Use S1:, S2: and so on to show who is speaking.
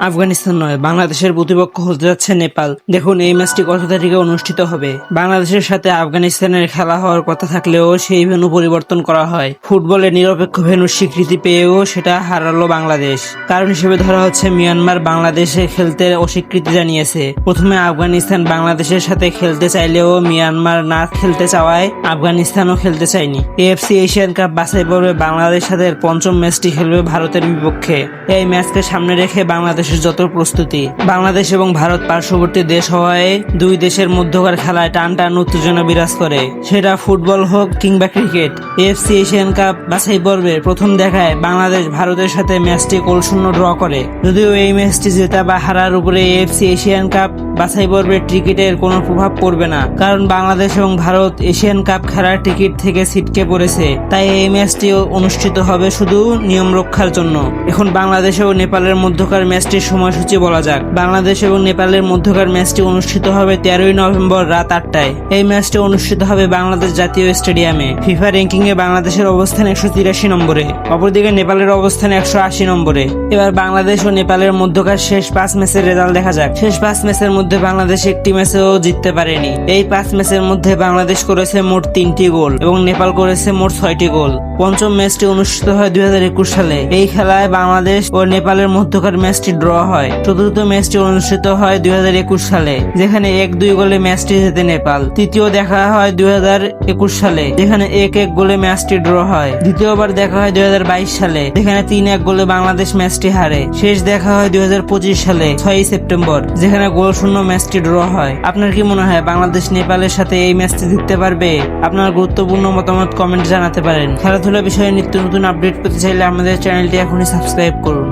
S1: আফগানিস্তান নয়, বাংলাদেশের প্রতিপক্ষ হতে যাচ্ছে নেপাল। দেখুন, এই ম্যাচটি কত তারিখে অনুষ্ঠিত হবে? বাংলাদেশের সাথে আফগানিস্তানের খেলা হওয়ার কথা থাকলেও সেই ভেন্যু পরিবর্তন করা হয়। ফুটবলের নিরপেক্ষ ভেন্যুর স্বীকৃতি পেয়েও সেটা হারালো বাংলাদেশ। কারণ হিসেবে ধরা হচ্ছে মিয়ানমার বাংলাদেশে খেলতে অস্বীকৃতি জানিয়েছে। প্রথমে আফগানিস্তান বাংলাদেশের সাথে খেলতে চাইলেও মিয়ানমার না খেলতে চাওয়ায় আফগানিস্তানও খেলতে চায়নি। এএফসি এশিয়ান কাপ বাছাই পর্বে বাংলাদেশ সাথে পঞ্চম ম্যাচটি খেলবে ভারতের বিপক্ষে। এই ম্যাচকে সামনে রেখে বাংলাদেশের যত প্রস্তুতি, বাংলাদেশ এবং ভারত পার্শ্ববর্তী দেশ হওয়ায় দুই দেশের মধ্যকার খেলায় টান টান উত্তেজনা বিরাজ করে। সেটা ফুটবল হোক কিংবা ক্রিকেট, এফসি, এশিয়ান কাপ বাছাই পর্বে প্রথম দেখায় বাংলাদেশ ভারতের সাথে ম্যাচটি গোলশূন্য ড্র করে। যদিও এই ম্যাচটি জেতা বা হারার উপরে এফসি, এশিয়ান কাপ বাছাই পর্বের টিকিটের কোনো প্রভাব পড়বে না। কারণ বাংলাদেশ এবং ভারত এশিয়ান কাপ খেলার টিকিট থেকে ছিটকে পড়েছে। তাই এই ম্যাচটি অনুষ্ঠিত হবে শুধু নিয়ম রক্ষার জন্য। এখন বাংলাদেশ ও নেপালের মধ্যকার ম্যাচটির সময়সূচি বলা যাক। বাংলাদেশ এবং নেপালের মধ্যকার ম্যাচটি অনুষ্ঠিত হবে তেরোই নভেম্বর রাত আটটায়। এই ম্যাচটি অনুষ্ঠিত হবে বাংলাদেশ জাতীয় স্টেডিয়ামে। ফিফা র্যাঙ্কিং এ বাংলাদেশের অবস্থান একশো তিরাশি নম্বরে। অপরদিকে নেপালের অবস্থান একশো আশি নম্বরে। এবার বাংলাদেশ ও নেপালের মধ্যকার শেষ পাঁচ ম্যাচের রেজাল্ট দেখা যাক। শেষ পাঁচ ম্যাচের মধ্যে বাংলাদেশ একটি ম্যাচেও জিততে পারেনি। এই পাঁচ ম্যাচের মধ্যে বাংলাদেশ করেছে মোট তিনটি গোল এবং নেপাল করেছে মোট ছয়টি গোল। পঞ্চম ম্যাচটি অনুষ্ঠিত হয় দুই হাজার একুশ সালে। এই খেলায় বাংলাদেশ ও নেপালের মধ্যকার ম্যাচটি ড্র হয়। চতুর্থ ম্যাচটি অনুষ্ঠিত হয় দুই হাজার একুশ সালে, যেখানে এক দুই গোলে ম্যাচটি জেতে নেপাল। তৃতীয় দেখা হয় দুই হাজার একুশ সালে, যেখানে এক এক গোলে ম্যাচটি ড্র হয়। দ্বিতীয়বার দেখা হয় দুই হাজার বাইশ সালে, যেখানে তিন এক গোলে বাংলাদেশ ম্যাচটি হারে। শেষ দেখা হয় দুই হাজার পঁচিশ সালে, ছয়ই সেপ্টেম্বর, যেখানে গোল শূন্য ম্যাচটি ড্র হয়। আপনার কি মনে হয় বাংলাদেশ, নেপালের সাথে এই ম্যাচটি জিততে পারবে? আপনার গুরুত্বপূর্ণ মতামত কমেন্ট জানাতে পারেন। খেলাধুলা বিষয়ে নিত্য নতুন আপডেট পেতে চাইলে আমাদের চ্যানেলটি এখনই সাবস্ক্রাইব করুন।